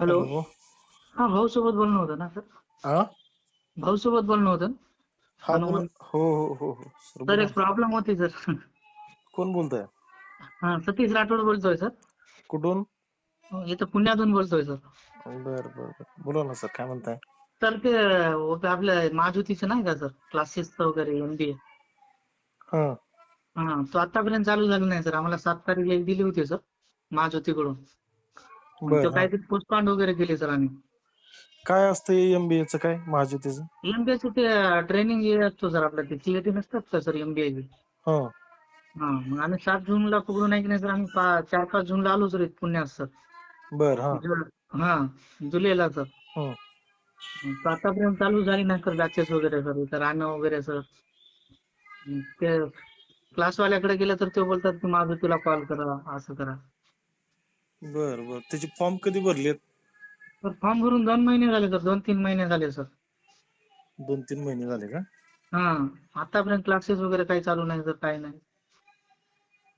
Hello. हा भाऊ सोबत बोलणं होतं ना सर? हा भाऊ सोबत बोलणं होतं? हा हो हो हो हो. सर एक प्रॉब्लेम होती सर. कोण बोलताय? हा सतीश राठोड बोलतोय सर. कुठून? हो, इथं पुण्यातून बोलतोय सर. बर बर बोला ना सर काय म्हणताय? तर ते होतं आपलं महाज्योतीचं नाही का सर? क्लासेसचं वगैरे एमबीए हा. हा तो आतापर्यंत चालू झाला नाही सर. आम्हाला सात तारीख एक दिली होती सर महाज्योतीकडून पण बर तो हा. काहीतरी पोस्टपॉन्ड वगैरे केली सर आम्ही. काय असतं एमबीए चं काय? महाज्योतीचं एमबीएचं ते ट्रेनिंग हे असतो सर आपलं ते सीएटी नसतात का सर एमबीए हा. हा मग आम्ही सात जूनला पकडून आहे की नाही सर आम्ही चार पाच जूनला आलो सर पुण्यात सर. बर हा. हा जुलैला सर. हं. तर आतापर्यंत चालू झाली नाही सर बॅचेस वगैरे सर इथं राहणं वगैरे सर. ते क्लासवाल्याकडे गेलं तर ते बोलतात की माझं तुला कॉल करा असं करा. बर बर. त्याचे फॉर्म कधी भरलेत? तर फॉर्म भरून दोन महिने झाले सर. दोन तीन महिने झाले सर. दोन तीन महिने झाले का? हा. आतापर्यंत क्लासेस वगैरे काही चालू नाही सर. काही नाही.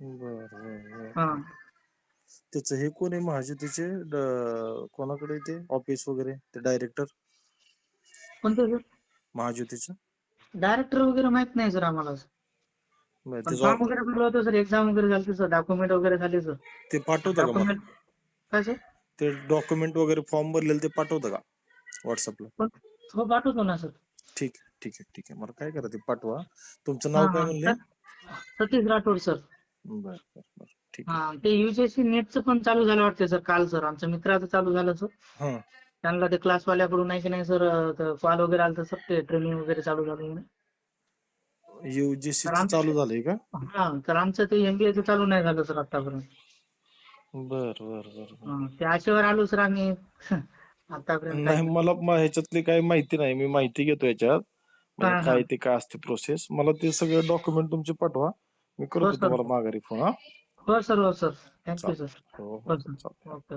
बर बर हा. त्याचं हे कोण आहे? महाज्योतीचे ड- कोणाकडे ते? ऑफिस वगैरे ते डायरेक्टर कोणते सर? महाज्योतीचं? डायरेक्टर वगैरे माहीत नाही सर आम्हाला पण त्याचं फॉर्म वगैरे भरलं होतं सर एक्झाम वगैरे झाली सर डॉक्युमेंट वगैरे झाले सर. ते पाठवतं का मला डॉक्युमेंट काय सर? ते डॉक्युमेंट वगैरे फॉर्म भरलेलं ते पाठवतं का? व्हॉट्सअपला हो पाठवतो ना सर. ठीक आहे ठीक आहे ठीक आहे. मला काय करा ते पाठवा. तुमचं नाव काय हा म्हणले सतीश राठोड सर. बर बर बर ठीक आहे. हा ते युजीसी नेटचं पण चालू झालं वाटतं सर काल सर. आमच्या मित्राचं चालू झालं सर. हा. त्यांना ते क्लासवाल्याकडून नाही की नाही सर कॉल वगैरे आलं सर ते ट्रेनिंग वगैरे चालू झाली म्हणे. युजीसी चालू झालंय का? हा तर आमचं ते एमबीए चालू नाही झालं सर आतापर्यंत. बर बर बर बर. हा, त्या आशेवर आलो सर आम्ही. आतापर्यंत नाही मला म- ह्याच्यातली काही माहिती नाही. मी माहिती घेतो याच्यात. म्हणजे हा, हा. काय ते काय असते प्रोसेस मला ते सगळे डॉक्युमेंट तुमचे पाठवा. मी हो, करतो सर. तुम्हाला माघारी फोन हा? हो सर हो सर. थँक्यू सर हो हो हो सर. ओके